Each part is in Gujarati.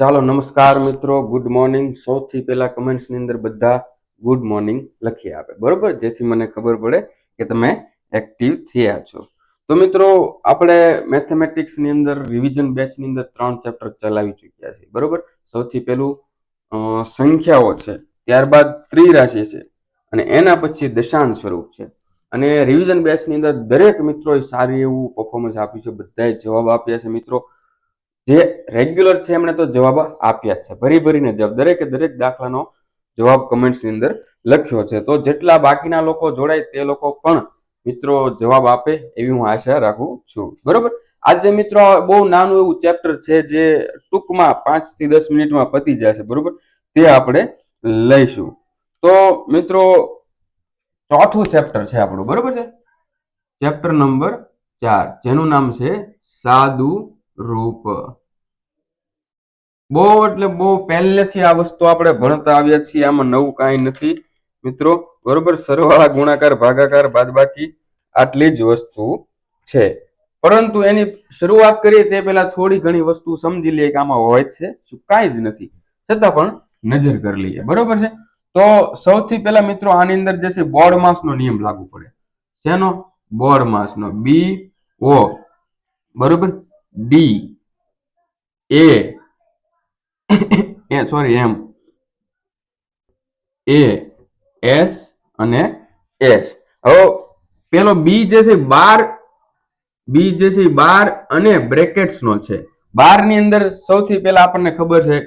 ચાલો નમસ્કાર મિત્રો ગુડ મોર્નિંગ સૌથી પહેલા કમેન્ટ્સની અંદર બધા ગુડ મોર્નિંગ લખી આપે. બરોબર? જેથી મને ખબર પડે કે તમે એક્ટિવ થયા છો. તો મિત્રો, આપણે મેથેમેટિક્સની અંદર રિવિઝન બેચની અંદર ત્રણ ચેપ્ટર ચલાવી ચૂક્યા છે બરોબર? સૌથી પહેલું સંખ્યાઓ છે. ત્યારબાદ ત્રિરાશિ છે. અને એના પછી દશાંશ સ્વરૂપ છે. અને રિવિઝન બેચની અંદર દરેક મિત્રોએ સારી એવું પરફોર્મન્સ આપ્યું છે. બધાએ જવાબ આપ્યા છે મિત્રો. જે રેગ્યુલર છે એમણે તો જવાબ આપ્યા છે. ભરી ભરીને જવાબ. દરેકે દરેક દાખલાનો જવાબ કમેન્ટ્સની અંદર લખ્યો છે. તો જેટલા બાકીના લોકો જોડાય તે લોકો પણ મિત્રો જવાબ આપે એવી હું આશા રાખું છું. બરોબર? આજે મિત્રો બહુ નાનું એવું ચેપ્ટર છે જે ટૂંકમાં પાંચથી દસ મિનિટમાં પતી જશે. બરોબર? તે આપણે લઈશું. તો મિત્રો, ચોથું ચેપ્ટર છે આપણું. બરોબર છે? ચેપ્ટર નંબર ચાર. જેનું નામ છે સાદુ રૂપ બહુ એટલે બહુ પહેલેથી આ વસ્તુ આપણે ભણતા આવ્યા છીએ, આમાં નવું કાંઈ નથી. મિત્રો, બરોબર, સરવાળા, ગુણાકાર, ભાગાકાર, બાદબાકી, આટલી જ વસ્તુ છે. પરંતુ એની શરૂઆત કરીએ તે પહેલા થોડી ઘણી વસ્તુ સમજી લઈએ કે આમાં હોય છે, શું કાંઈ જ નથી. છતાં પણ નજર કરી લઈએ. બરોબર છે? તો સૌથી પહેલા મિત્રો આની અંદર જે છે, બોર્ડ માસનો નિયમ લાગુ પડે. શેનો? બોર્ડ માસનો. B, O. બરોબર? D. A. A sorry M. A, S અને એચ. હવે પેલો બી જે છે બાર બી જે છે બાર અને બ્રેકેટ્સનો છે. બારની અંદર સૌથી પહેલા આપણને ખબર છે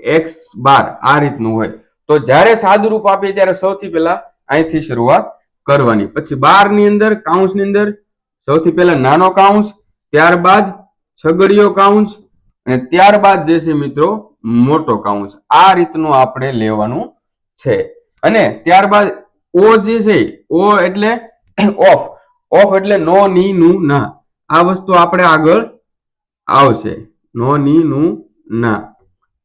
એક્સ બાર આ રીતનું હોય. તો જ્યારે સાદુરૂપ આપીએ ત્યારે સૌથી પહેલા અહીંથી શરૂઆત કરવાની. પછી બારની અંદર કાઉન્સની અંદર સૌથી પહેલા નાનો કાઉન્સ, ત્યારબાદ છગડીયો કાઉન્સ અને ત્યારબાદ જે છે મિત્રો મોટો કાઉન્સ. આ રીતનું આપણે લેવાનું છે. અને ત્યારબાદ ઓ જે છે, ઓ એટલે ઓફ. ઓફ એટલે નો, ની, નું, ના. આ વસ્તુ આપણે આગળ આવશે. નો, ની, નું, ના.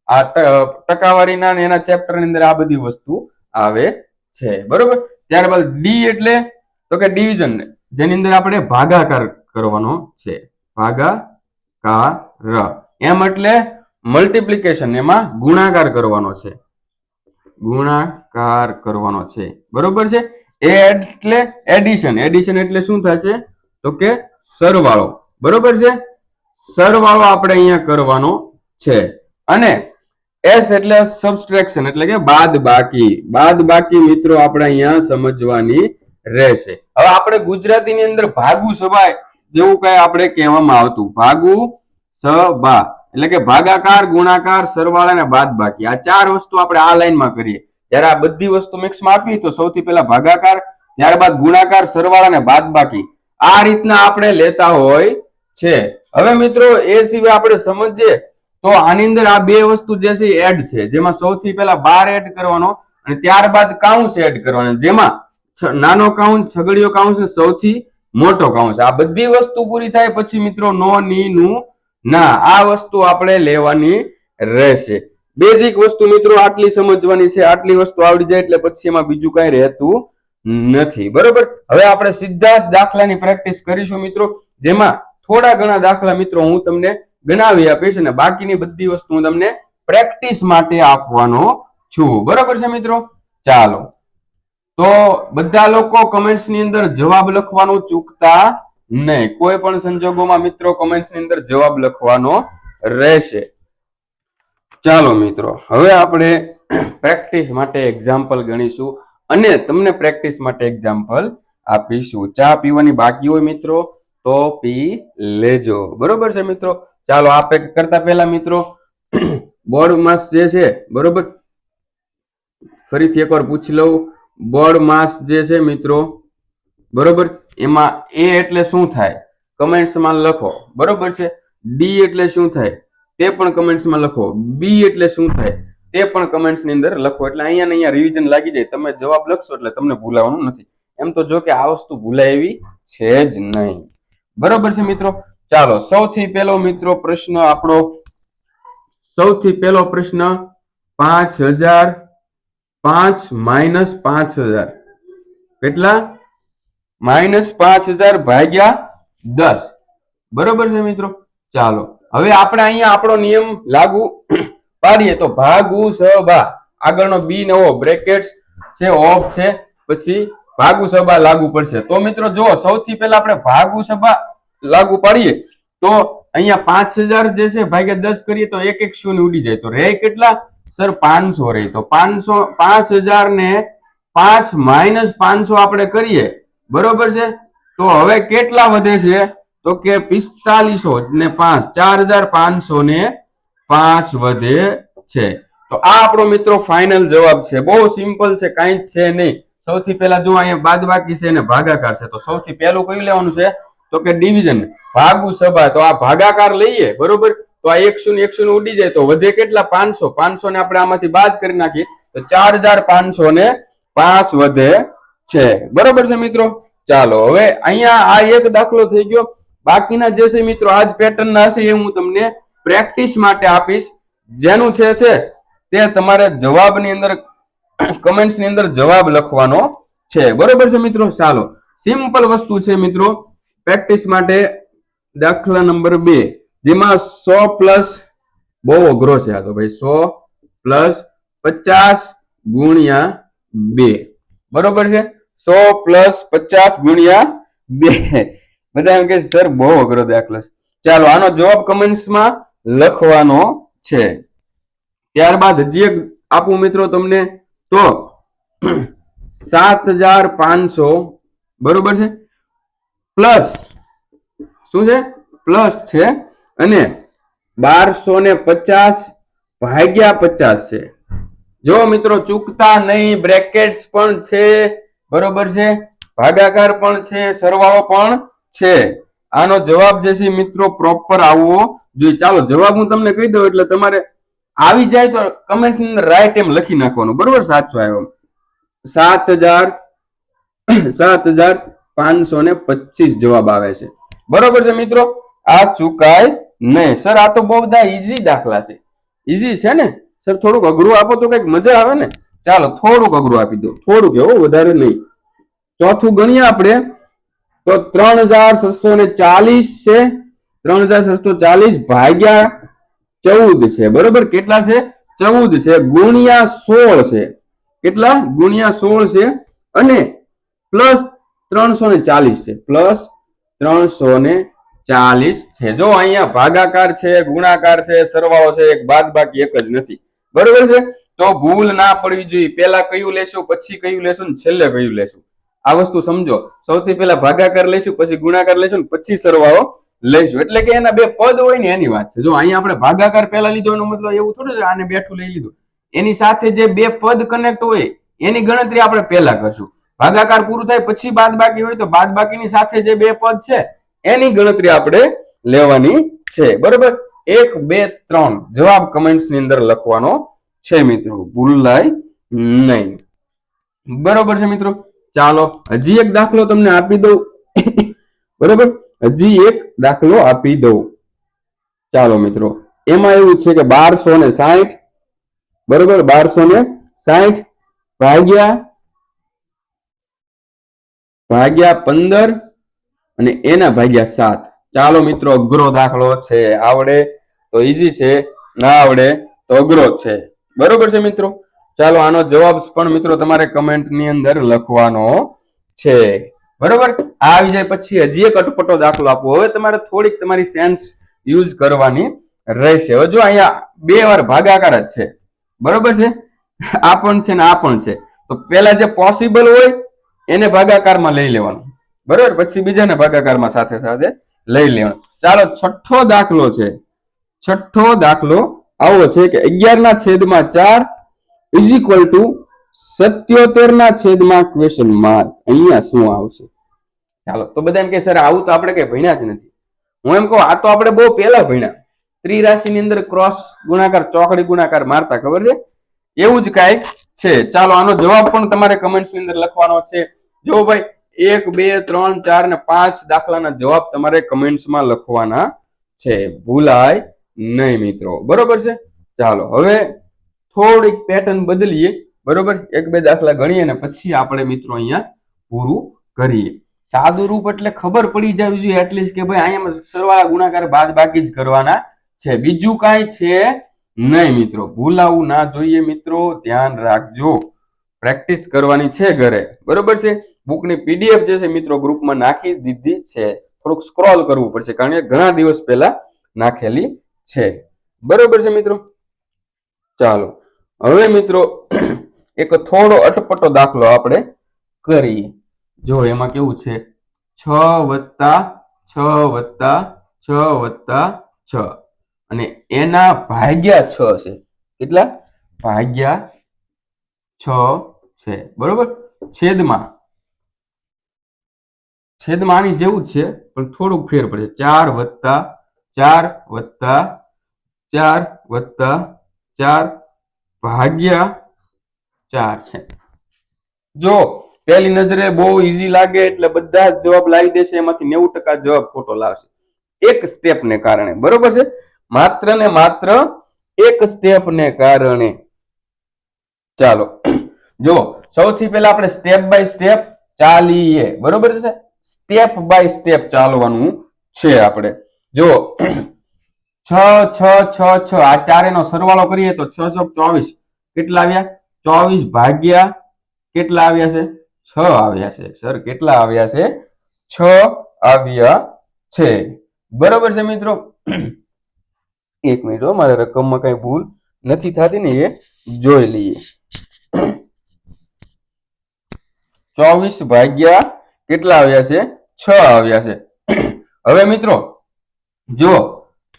આ ટકાવારીના એના ચેપ્ટરની અંદર આ બધી વસ્તુ આવે છે. બરોબર? ત્યારબાદ ડી એટલે, તો કે ડિવિઝન જેની અંદર આપણે ભાગાકાર કરવાનો છે. ભાગાકાર. એમ એટલે મલ્ટિપ્લિકેશન એમાં ગુણાકાર કરવાનો છે. ગુણાકાર કરવાનો છે. બરોબર છે? એ એટલે એડિશન એડિશન એટલે શું થશે? તો કે સરવાળો. બરોબર છે? સરવાળો આપણે અહીંયા કરવાનો છે. અને એસ એટલે સબસ્ટ્રેક્શન એટલે કે બાદ બાકી. બાદ બાકી મિત્રો આપણે અહીંયા સમજવાની રહેશે. હવે આપણે ગુજરાતીની અંદર ભાગુ સભા જેવું કઈ આપણે કહેવામાં આવતું. ભાગુ સભા. એટલે કે ભાગાકાર, ગુણાકાર, સરવાળા અને બાદ બાકી આ ચાર વસ્તુ આપણે આ લાઈનમાં કરીએ. જ્યારે આ બધી વસ્તુ મિક્સમાં આપી તો સૌથી પહેલા ભાગાકાર, ત્યારબાદ ગુણાકાર, સરવાળા અને બાદ બાકી આ રીતના આપણે લેતા હોય છે. હવે મિત્રો, એ સિવાય આપણે સમજીએ તો આની અંદર આ બે વસ્તુ જે છે એડ છે. જેમાં સૌથી પહેલા બાર એડ કરવાનો અને ત્યારબાદ કાઉન્સ એડ કરવાનો. જેમાં નાનો કાઉન્સ છગડીયો કાઉન્સ સૌથી મોટો કાઉન્સ આ બધી વસ્તુ પૂરી થાય પછી મિત્રો, નો, ની, નું ના, આ વસ્તુ આપણે લેવાની રહેશે. બેઝિક વસ્તુ મિત્રો આટલી સમજવાની છે, આટલી વસ્તુ આવડી જાય એટલે પછી એમાં બીજું કઈ રહેતું નથી. બરોબર? હવે આપણે સીધા જ દાખલાની પ્રેક્ટિસ કરીશું મિત્રો, જેમાં થોડા ઘણા દાખલા મિત્રો હું તમને ગણાવી આપીશ અને બાકીની બધી વસ્તુ હું તમને પ્રેક્ટિસ માટે આપવાનો છું. બરોબર છે મિત્રો? ચાલો. તો બધા લોકો કમેન્ટ્સની અંદર જવાબ લખવાનું ચૂકતા નહીં, કોઈ પણ સંજોગોમાં મિત્રો કમેન્ટ્સની અંદર જવાબ લખવાનો રહેશે. ચાલો મિત્રો, હવે આપણે પ્રેક્ટિસ માટે એક્ઝામ્પલ ગણીશું અને તમને પ્રેક્ટિસ માટે એક્ઝામ્પલ આપીશું. ચા પીવાની બાકી હોય મિત્રો, તો પી લેજો. બરોબર છે મિત્રો? ચાલો આપે કરતા પહેલા મિત્રો, બોર્ડ માસ જે છે, બરોબર? ફરીથી એકવાર પૂછી લઉં. બોર્ડ માસ જે છે મિત્રો બરોબર? એમાં એ એટલે શું થાય? કમેન્ટ્સમાં લખો. બરોબર છે? ડી એટલે શું થાય? તે પણ કમેન્ટ્સમાં લખો. બી એટલે શું થાય? તે પણ કમેન્ટ્સની અંદર લખો. એટલે અહીંયા ને અહીંયા રિવિઝન લાગી જાય. તમે જવાબ લખશો એટલે તમને ભૂલાવાનું નથી. એમ તો જો કે આ વસ્તુ ભૂલાય એવી છે જ નહીં. બરોબર છે મિત્રો? ચાલો, સૌથી પહેલો મિત્રો પ્રશ્ન આપણો. સૌથી પહેલો પ્રશ્ન પાંચ હજાર પાંચ માઇનસ પાંચ હજાર. કેટલા? માઇનસ પાંચ હજાર ભાગ્યા દસ. બરોબર છે મિત્રો? ચાલો. હવે આપણે અહીંયા આપણો નિયમ લાગુ પાડીએ તો ભાગુ સભા આગળનો બી નવો બ્રેકેટ્સ છે, ઓફ છે, પછી ભાગુ સભા લાગુ પડશે. તો મિત્રો જો સૌથી પહેલા આપણે ભાગુ સભા લાગુ પાડીએ તો અહીંયા પાંચ હજાર જે છે ભાગ્યા દસ કરીએ તો એક એક શૂન્ય ઉડી જાય. તો રે કેટલા? સર, પાંચસો રહે તો પાંચસો, પાંચ હજાર ને પાંચ માઇનસ પાંચસો આપણે કરીએ બરોબર છે? તો હવે કેટલા વધે છે? તો કે પિસ્તાલીસો ને પાંચ, ચાર હજાર પાંચસો ને પાંચ વધે છે. તો આ આપણો મિત્રો ફાઇનલ જવાબ છે. બહુ સિમ્પલ છે, કાંઈ જ છે નહીં. સૌથી પહેલા જો અહીંયા બાદબાકી છે ને ભાગાકાર છે, તો સૌથી પહેલું કયું લેવાનું છે? તો કે ડિવિઝન ભાગુ સભા. તો આ ભાગાકાર લઈએ, બરોબર? તો આ એકસો ને એકસો ઉડી જાય. તો વધે કેટલા? પાંચસો. પાંચસો ને આપણે આમાંથી બાદ કરી નાખીએ. તો ચાર હજાર પાંચસો ને પાંચ વધે છે. બરોબર છે મિત્રો? ચાલો, હવે અહીંયા આ એક દાખલો થઈ ગયો. બાકીના જે છે મિત્રો આજ પેટર્ન ના હશે એ હું તમને પ્રેક્ટિસ માટે આપીશ. જેનું છે છે, તે તમારે જવાબની અંદર કમેન્ટ્સની અંદર જવાબ લખવાનો છે. બરોબર છે મિત્રો? ચાલો સિમ્પલ વસ્તુ છે મિત્રો પ્રેક્ટિસ માટે દાખલા નંબર બે, જેમાં સો પ્લસ બહુ અઘરો છે આ તો ભાઈ, સો પ્લસ પચાસ ગુણ્યા બે. બરોબર છે? સો પ્લસ પચાસ ગુણ્યા બે. બધા એમ કે સર, બહુ અઘરો દાખલો ચાલો, આનો જવાબ કમેન્ટ્સમાં લખવાનો છે. ત્યારબાદ હજી એક આપું મિત્રો તમને. તો સાત હજાર પાંચસો બરોબર છે? પ્લસ, શું છે? પ્લસ છે. અને બારસો ને પચાસ ભાગ્યા પચાસ છે. જો મિત્રો, ચૂકતા નહીં, બ્રેકેટ્સ પણ છે. બરોબર છે? ભાગાકાર પણ છે, સરવાળો પણ છે. આનો જવાબ જે છે મિત્રો પ્રોપર આવવો જોઈએ. ચાલો, જવાબ હું તમને કહી દઉં એટલે તમારે આવી જાય તો કમેન્ટની અંદર રાઈટ એમ લખી નાખવાનું. બરોબર? સાચો આવ્યો. સાત હજાર સાત હજાર પાંચસો ને પચીસ જવાબ આવે છે. બરોબર છે મિત્રો? આ ચૂકાય નહીં. સર, આ તો બહુ બધા ઈઝી દાખલા છે. ઈઝી છે ને? સર, થોડુંક અઘરું આપો તો કંઈક મજા આવે ને? ચાલો, થોડુંક અઘરું આપી દો થોડુંક એવું વધારે નહીં. ચોથું ગણીએ આપણે, તો ત્રણ હજાર છસો ને ચાલીસ છે. ત્રણ હજાર છસો ચાલીસ ભાગ્યા ચૌદ છે. બરોબર? કેટલા છે? ચૌદ છે. ગુણ્યા સોળ છે. કેટલા? ગુણ્યા સોળ છે. અને પ્લસ ત્રણસો ને ચાલીસ છે. પ્લસ ત્રણસો ને ચાલીસ છે. જો અહીંયા ભાગાકાર છે, ગુણાકાર છે, સરવાળો છે, એક બાદ બાકી એક જ નથી. બરોબર છે? તો ભૂલ ના પડવી જોઈએ. પેલા કયું લેશું, પછી કયું લેશું ને છેલ્લે કયું લેશું? આ વસ્તુ સમજો. સૌથી પહેલા ભાગાકાર લઈશું પછી ગુણાકાર લઈશું પછી સરવાળો લઈશું એટલે કે એના બે પદ હોય ને એની વાત છે. જો અહીંયા આપણે ભાગાકાર પહેલા લીધો એનો મતલબ એવું થોડું છે, આને બેઠું લઈ લીધું. એની સાથે જે બે પદ કનેક્ટ હોય, એની ગણતરી આપણે પહેલા કરશું. ભાગાકાર પૂરું થાય, પછી બાદ બાકી હોય તો બાદ બાકીની સાથે જે બે પદ છે, એની ગણતરી આપણે લેવાની છે. બરોબર? એક, બે, ત્રણ. જવાબ કમેન્ટ્સની અંદર લખવાનો છે મિત્રો. ભૂલાય નહીં. બરોબર છે મિત્રો? ચાલો, હજી એક દાખલો તમને આપી દઉં. બરોબર? હજી એક દાખલો આપી દઉં. ચાલો મિત્રો, એમાં એવું છે કે બારસો ને સાઠ બરોબર? બારસો ને સાઠ ભાગ્યા ભાગ્યા પંદર અને એના ભાગ્યા સાત. ચાલો મિત્રો, અઘરો દાખલો છે. આવડે તો ઈઝી છે, ના આવડે તો અઘરો છે. બરોબર છે મિત્રો? ચાલો આનો જવાબ પણ મિત્રો તમારે કમેન્ટની અંદર લખવાનો છે. બરોબર? આવી જાય પછી હજી એક અટપટો દાખલો આપવો. હવે તમારે થોડીક તમારી સેન્સ યુઝ કરવાની રહેશે. હવે જો અહીંયા બે વાર ભાગાકાર જ છે. બરોબર છે? આ પણ છે ને આ પણ છે. તો પેલા જે પોસિબલ હોય, એને ભાગાકારમાં લઈ લેવાનું. બરોબર? પછી બીજાને ભાગાકારમાં સાથે સાથે લઈ લેવાનું. ચાલો, છઠ્ઠો દાખલો છે. છઠ્ઠો દાખલો આવો છે કે અગિયાર ના છેદમાં ચાર ઇઝ ઇક્વલ ટુ સત્યોતેર ના છેદમાં ક્વેશ્ચન માર્ક અહીંયા શું આવશે? ચાલો, તો બધા એમ કે સર, આવું તો આપણે કઈ ભણ્યા જ નથી. હું એમ કહું, આ તો આપણે બહુ પહેલા ભણ્યા. ત્રિરાશિની અંદર ક્રોસ ગુણાકાર, ચોકડી ગુણાકાર મારતા ખબર છે? એવું જ કાંઈક છે. ચાલો, આનો જવાબ પણ તમારે કમેન્ટ્સની અંદર લખવાનો છે. જો ભાઈ, એક, બે, ત્રણ, ચાર ને પાંચ દાખલાના જવાબ તમારે કમેન્ટ્સમાં લખવાના છે. ભૂલાય નહીં મિત્રો. બરોબર છે? ચાલો, હવે થોડીક પેટર્ન બદલીએ. બરોબર? એક બે દાખલા ગણીએ ને પછી આપણે મિત્રો અહીંયા પૂરું કરીએ. સાદું રૂપ એટલે ખબર પડી જવી જોઈએ એટલીસ્ટ કે ભાઈ અહીંયા સરવાળા ગુણાકાર બાદ બાકી જ કરવાના છે. બીજું કાંઈ છે નહીં મિત્રો. ભૂલાવું ના જોઈએ મિત્રો. ધ્યાન રાખજો. પ્રેક્ટિસ કરવાની છે ઘરે. બરોબર છે? બુકની પીડીએફ જે છે મિત્રો ગ્રુપમાં નાખી દીધી છે. થોડુંક સ્ક્રોલ કરવું પડશે કારણ કે ઘણા દિવસ પહેલા નાખેલી છે. બરોબર છે મિત્રો? ચાલો. હવે મિત્રો, એક થોડો અટપટો દાખલો આપણે કરીએ. જો એમાં કેવું છે? છ વત્તા છ વત્તા છ વત્તા છ. અને એના ભાગ્યા છ છે. કેટલા? ભાગ્યા છ છે. બરોબર? છેદમાં. છેદમાં આની જેવું જ છે, પણ થોડુંક ફેર પડે. ચાર વત્તા ચાર વત્તા ચાર વત્તા ચાર ભાગ્યા ચાર છે. જો પહેલી નજરે બહુ ઈઝી લાગે એટલે બધા જ જવાબ લાવી દેશે, એમાંથી નેવું ટકા જવાબ ખોટો લાવશે. એક સ્ટેપ ને કારણે, બરોબર છે? માત્ર ને માત્ર એક સ્ટેપ ને કારણે. ચાલો, જો સૌથી પહેલા આપણે સ્ટેપ બાય સ્ટેપ ચાલીએ, બરોબર છે? સ્ટેપ બાય સ્ટેપ ચાલવાનું છે આપણે. જો છ છ છ છ. આ ચારેનો સરવાળો કરીએ તો છ સો ચોવીસ. કેટલા આવ્યા? ચોવીસ ભાગ્યા કેટલા આવ્યા છે? છ આવ્યા છે. સર, કેટલા આવ્યા છે? છ આવ્યા છે. બરોબર છે મિત્રો? એક મિનિટ મારે રકમમાં કઈ ભૂલ નથી થતી ને એ જોઈ લઈએ. ચોવીસ ભાગ્યા કેટલા આવ્યા છે? છ આવ્યા છે. હવે મિત્રો જો,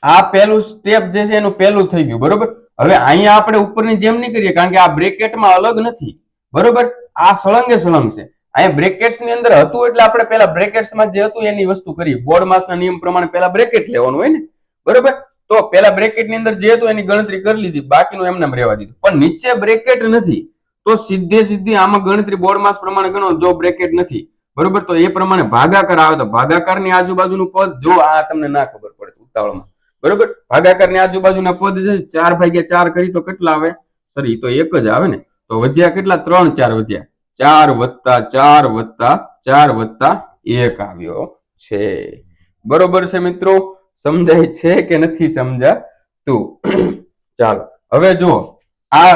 આ પહેલું સ્ટેપ જે છે એનું પહેલું થઈ ગયું, બરોબર? હવે અહીંયા આપણે ઉપરની જેમ નહીં કરીએ, કારણ કે આ બ્રેકેટમાં અલગ નથી, બરોબર? આ સળંગે સળંગ છે. અહીંયા બ્રેકેટ્સની અંદર હતું એટલે આપણે પહેલા બ્રેકેટ્સમાં જે હતું એની વસ્તુ કરીએ. બોર્ડ માસના નિયમ પ્રમાણે પેલા બ્રેકેટ લેવાનું હોય ને, બરોબર? તો પહેલા બ્રેકેટની અંદર જે હતું એની ગણતરી કરી લીધી, બાકીનું એમને રહેવા દીધું. પણ નીચે બ્રેકેટ નથી. તો સીધે સીધી આમાં ગણતરી બોર્ડ માસ પ્રમાણે ગણો, જો બ્રેકેટ નથી. બરોબર? તો એ પ્રમાણે ભાગાકાર આવે તો ભાગાકારની આજુબાજુનું પદ જો આ તમને ના ખબર પડે ઉતાવળમાં. બરોબર? ભાગાકારની આજુબાજુના પદ છે, ચાર ભાગ્યા ચાર કરી તો કેટલા આવે? સર તો એક જ આવે ને? તો વધ્યા કેટલા? ત્રણ, ચાર વધ્યા. ચાર વત્તા ચાર વત્તા ચાર વત્તા એક આવ્યો છે. બરોબર છે મિત્રો? સમજાય છે કે નથી સમજાતું? ચાલો, હવે જો આ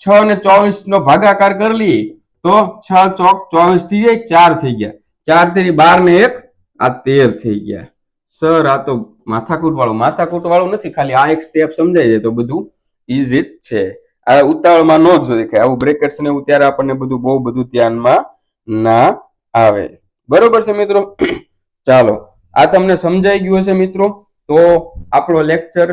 છ ને ચોવીસ નો ભાગાકાર કરી લઈએ. તો છ ચોક ચોવીસ થઈ જાય, ચાર થઈ ગયા. ચાર તેરી બાર ને એક, આ તેર થઈ ગયા. સર, આ તો માથાકૂટ વાળું માથાકૂટ વાળું નથી, ખાલી આ એક સ્ટેપ સમજાય જાય તો બધું જ છે. આ ઉતાવળમાં ન જ દેખાય. આવું બ્રેકેટ્સ ને એવું ત્યારે આપણને બધું બહુ બધું ધ્યાનમાં ના આવે. બરોબર છે મિત્રો? ચાલો. આ તમને સમજાઈ ગયું હશે મિત્રો? તો આપણો લેક્ચર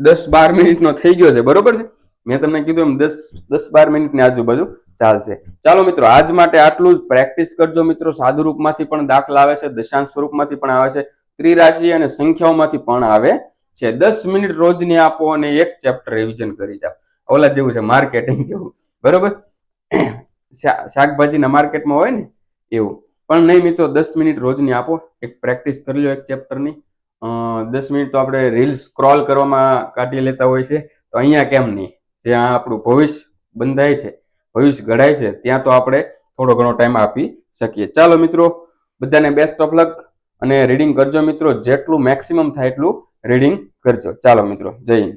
દસ બાર મિનિટનો થઈ ગયો છે. બરોબર છે? મેં તમને કીધું એમ દસ દસ બાર મિનિટની આજુબાજુ. ચાલશે. ચાલો મિત્રો, આજ માટે આટલું જ. પ્રેક્ટિસ કરજો મિત્રો. સાદુ રૂપમાંથી પણ દાખલા આવે છે, દશાંશ સ્વરૂપમાંથી પણ આવે છે, ત્રિરાશિ અને સંખ્યાઓમાંથી પણ આવે છે. દસ મિનિટ રોજની આપો અને એક ચેપ્ટર રિવિઝન કરી જાઓ. ઓલા જેવું છે માર્કેટિંગ જેવું. બરોબર? શાકભાજીના માર્કેટમાં હોય ને? એવું. પણ નહીં મિત્રો, દસ મિનિટ રોજની આપો. એક પ્રેક્ટિસ કરી લો એક ચેપ્ટરની. દસ મિનિટ તો આપણે રીલ્સ સ્ક્રોલ કરવામાં કાઢી લેતા હોય છે. તો અહીંયા કેમ નહીં? જ્યાં આપણું ભવિષ્ય બંધાય છે. ભવિષ્ય ઘડાય છે, ત્યાં તો આપણે થોડો ઘણો ટાઈમ આપી શકીએ. ચાલો મિત્રો, બધાને બેસ્ટ ઓફ લક અને રીડિંગ કરજો મિત્રો. જેટલું મેક્સિમમ થાય એટલું રીડિંગ કરજો. ચાલો મિત્રો, જય હિન્દ.